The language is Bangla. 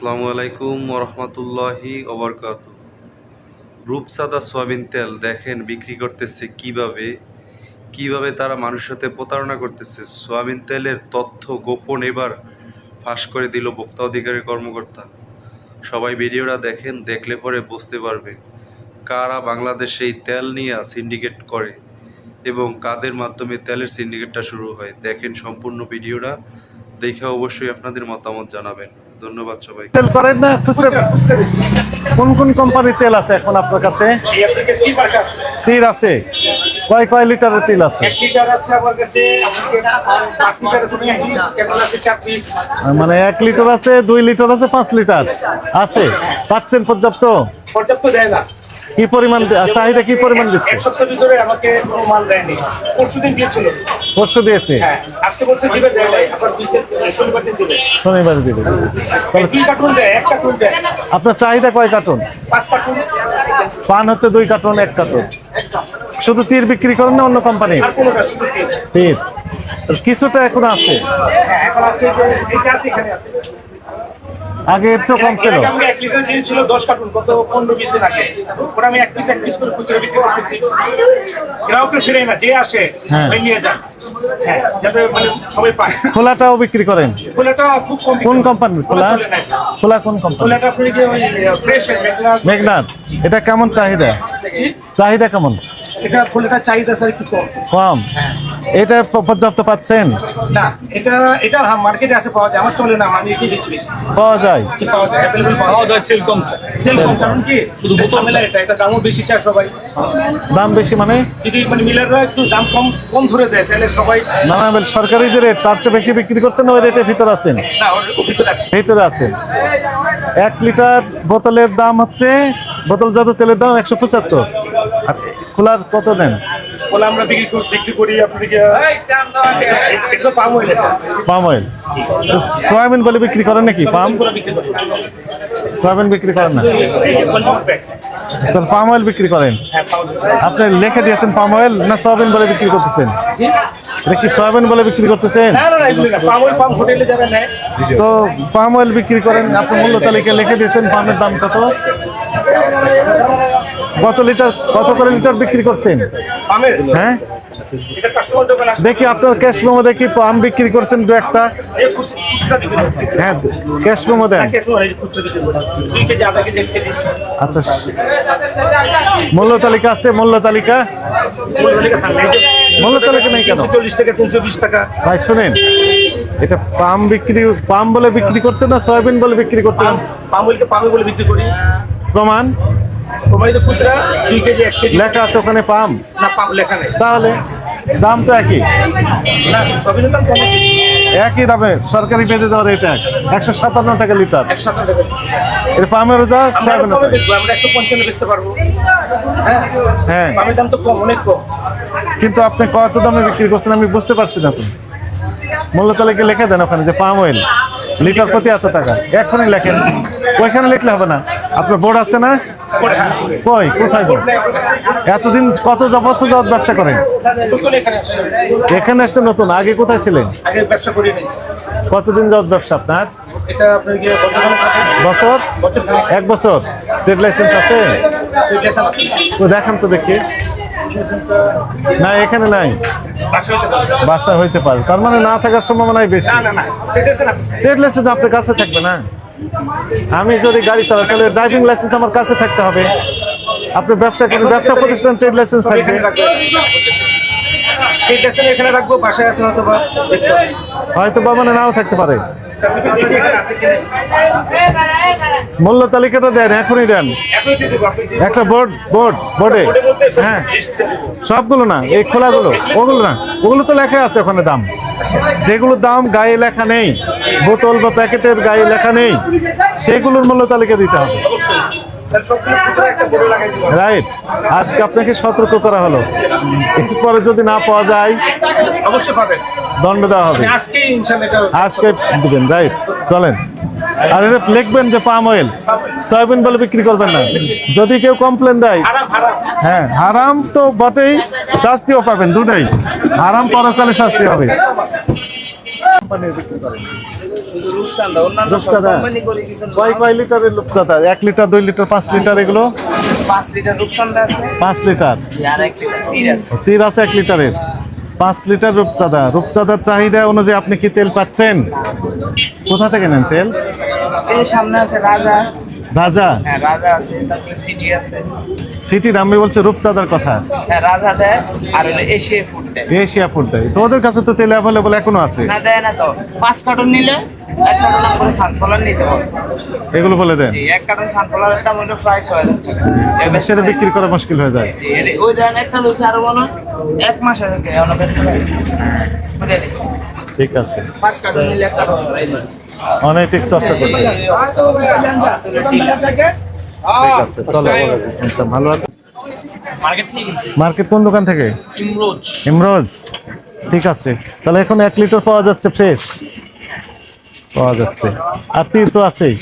আসসালামু আলাইকুম ওরহমতুল্লাহি ওবরকাত। রূপসাদা সয়াবিন তেল দেখেন বিক্রি করতেছে কীভাবে কীভাবে তারা মানুষের সাথে প্রতারণা করতেছে। সয়াবিন তেলের তথ্য গোপন এবার ফাঁস করে দিল ভোক্তা অধিকারী কর্মকর্তা। সবাই ভিডিওটা দেখেন, দেখলে পরে বুঝতে পারবেন কারা বাংলাদেশে এই তেল নিয়ে সিন্ডিকেট করে এবং কাদের মাধ্যমে তেলের সিন্ডিকেটটা শুরু হয়। দেখেন সম্পূর্ণ ভিডিওটা, দেখে অবশ্যই আপনাদের মতামত জানাবেন। ধন্যবাদ সবাই তেল করেন না খুচরা। কোন কোন কোম্পানির তেল আছে এখন আপনার কাছে? তিল আছে। কয় কয় লিটারের তেল আছে? মানে এক লিটার আছে দুই লিটার আছে পাঁচ লিটার। আছে? পাচ্ছেন পর্যাপ্ত? পর্যাপ্ত দেয় না। কি পরিমাণ চাহিদা কি পরিমাণ দিচ্ছে? এক সপ্তাহ ভিতরে আমাকে কোনো মাল দেয়নি। পরশু দিন দিয়েছিল পরশু দিয়েছে? হ্যাঁ আজকে বলছে দিবে শনিবার দিন দিবে। শনিবার দিবে। এই কার্টুন দেয় এক কার্টুন দেয়। আপনার চাহিদা কয় কার্টন? পাঁচ কার্টুন। পান হচ্ছে দুই কার্টুন এক কার্টুন। শুধু তীর বিক্রি করেন না অন্য কোম্পানি? তীর। কিছুটা এখন আছে? হ্যাঁ এখন আছে আছে এখানে আছে। আগে এর চেয়েও কম ছিল। আগে এক লিটার দিয়েছিল দশ কার্টুন কত পনেরো বিশ দিন আগে। ওরা আমি এক পিস এক পিস করে খুচরা বিক্রি করতেছি। ফিরে না যে আসে হ্যাঁ। নিয়ে যান। হ্যাঁ যাতে মানে সবাই পায়। খোলাটাও বিক্রি করেন? খোলাটা খুব কম কোন কোম্পানির খোলা। খোলা? কোন কোম্পানি খোলাটা আপনি কি ওই ফ্রেশ মেঘনা এটা কেমন চাহিদা? চাহিদা কেমন? এটা খোলাটা চাহিদা স্যার একটু কম। কম? এটা পর্যাপ্ত পাচ্ছেন? না এটা এটা হ্যাঁ মার্কেটে আছে পাওয়া যায়। আমার চলে না আমি এটাই দিচ্ছি পাওয়া যায়। কি পাওয়া যায় অ্যাভেলেবল পাওয়া যায়। সেল কম সেল কম কারণ কি? শুধু ঝামেলা এটা এটা দামও বেশি চায় সবাই। দাম বেশি মানে? যদি মানে মিলাররা একটু দাম কম কম ধরে দেয় তাহলে সবাই না না বল, সরকারি যে রেট তার চেয়ে বেশি বিক্রি করছেন ওই রেটের ভিতরে আছেন? না ওর ভিতরে আছে। ভিতরে আছেন। এক লিটার বোতলের দাম হচ্ছে বোতল যত তেলের দাম একশো পঁচাত্তর। আর খোলার কত নেন বলে আমরা দেখি শুধু বিক্রি করি আপনাদেরকে এটা তো পাম হয়ে পাম অয়েল সয়াবিন বলে বিক্রি করেন নাকি? পাম সয়াবিন বিক্রি করেন না? তাহলে পাম অয়েল বিক্রি করেন। হ্যাঁ আপনি লিখে দিয়েছেন পাম অয়েল না সয়াবিন বলে বিক্রি করতেছেন? এটা কি সয়াবিন বলে বিক্রি করতেছেন? না না না এগুলো না। পাম ওই পাম হোটেলে যারা নেয়। তো পাম অয়েল বিক্রি করেন। আপনি মূল্য তালিকা লিখে দিয়েছেন পামের দাম কত? কত লিটার কত করে লিটার বিক্রি করছেন? হ্যাঁ? দেখি আপনার ক্যাশ মেমো দেখি পাম বিক্রি করছেন দু একটা। হ্যাঁ ক্যাশ মেমো দেন। হ্যাঁ, আচ্ছা মূল্য তালিকা আছে মূল্য তালিকা? মূল্য তালিকা নেই কেন? চল্লিশ টাকা তিনশো বিশ টাকা। ভাই শুনেন এটা পাম বিক্রি পাম বলে বিক্রি করছেন না সয়াবিন বলে বিক্রি করছেন? পামুলকে পামে বলে বিক্রি করি। প্রমাণ? লেখা আছে ওখানে পাম। না পাম লেখা তাহলে দাম তো একই। দাম একই দামে সরকারি পেতে দেওয়ার এটা একশো সাতান্ন টাকা লিটার। এটা পামের আমরা একশো পঞ্চান্ন বেচতে পারব। হ্যাঁ? হ্যাঁ। পামের দাম তো কম অনেক কম। কিন্তু আপনি কত দামে বিক্রি করছেন আমি বুঝতে পারছি না তো। মূল্য তালিকা লিখে দেন ওখানে যে পাম অয়েল লিটার প্রতি এত টাকা। এখনই লেখেন। ওইখানে লিখলে হবে না। আপনার বোর্ড আছে না। কই? কোথায় বোর্ড। এতদিন কত বছর যাওয়ার ব্যবসা করেন? এখানে আসছে এখানে আসতে নতুন? আগে কোথায় ছিলেন? কতদিন যাওয়ার ব্যবসা আপনার? বছর এক বছর। ট্রেড লাইসেন্স আছে? তো দেখান তো দেখি। না এখানে নাই। বাসা হইতে পারে। তার মানে না থাকার সম্ভাবনাই বেশি। ট্রেড লাইসেন্স আপনার কাছে থাকবে না? আমি যদি গাড়ি চালাই তাহলে ড্রাইভিং লাইসেন্স আমার কাছে থাকতে হবে। আপনি ব্যবসা করেন ব্যবসা প্রতিষ্ঠান ট্রেড লাইসেন্স থাকবে। এখানে রাখব। বাসায় না বা হয়তো বা মানে নাও থাকতে পারে। মূল্য তালিকাটা দেন এখনই দেন। একটা বোর্ড বোর্ড বোর্ডে। হ্যাঁ। সবগুলো না এই খোলাগুলো ওগুলো না। ওগুলো তো লেখা আছে ওখানে দাম। যেগুলোর দাম গায়ে লেখা নেই বোতল বা প্যাকেটের গায়ে লেখা নেই সেগুলোর মূল্য তালিকা দিতে হবে। রাইট আজকে আপনাকে সতর্ক করা হলো। একটু পরে যদি না পাওয়া যায় অবশ্যই পাবেন। দণ্ড দেওয়া হবে। আজকে দিবেন রাইট চলেন। আর এটা লিখবেন যে পাম অয়েল সয়াবিন বলে বিক্রি করবেন না। যদি কেউ কমপ্লেন দেয় হ্যাঁ হারাম তো বটেই শাস্তিও পাবেন দুটাই। হারাম পরকালে শাস্তি হবে। কয় কয় লিটারের এক লিটার দুই লিটার পাঁচ লিটার এগুলো? পাঁচ লিটার আছে। পাঁচ লিটার। এক তীর আছে। এক লিটারের। পাঁচ লিটার রূপচাঁদা। রূপচাঁদার চাহিদা অনুযায়ী আপনি কি তেল পাচ্ছেন? কোথা থেকে নেন তেল? সামনে আছে রাজা। রাজা? হ্যাঁ রাজা আছে তারপরে সিটি আছে। সিটির আমি বলছে রূপচাঁদার কথা। হ্যাঁ রাজা দেয় আর হলো এশিয়া দেয় এশিয়া ফুড দেয় তো ওদের কাছে তো তেল অ্যাভেলেবল এখনও আছে। না দেয় না তো। পাঁচ কার্টন নিলে এক কার্টন করে সানফ্লাওয়ার নিতে হবে। এগুলো বলে দেন। জি এক কার্টন সানফ্লাওয়ারের দাম হলো প্রায় ছয় হাজার টাকা। যে বেচতে সেটা বিক্রি করা মুশকিল হয়ে যায়। জি, ওই দেন একটা লুচি আরও মনে হয় এক মাস আগে আমরা ব্যস্ত পারি। বুঝে নিচ্ছি। ঠিক আছে। পাঁচ কার্টন নিলে একটা কার্টন অনৈতিক চর্চা করছে। ঠিক আছে চলো আচ্ছা, ভালো আছে। মার্কেট থেকে মার্কেট কোন দোকান থেকে? ইমরোজ। ইমরোজ। ঠিক আছে। তাহলে এখন এক লিটার পাওয়া যাচ্ছে ফ্রেশ। পাওয়া যাচ্ছে। আর তীর তো আছেই।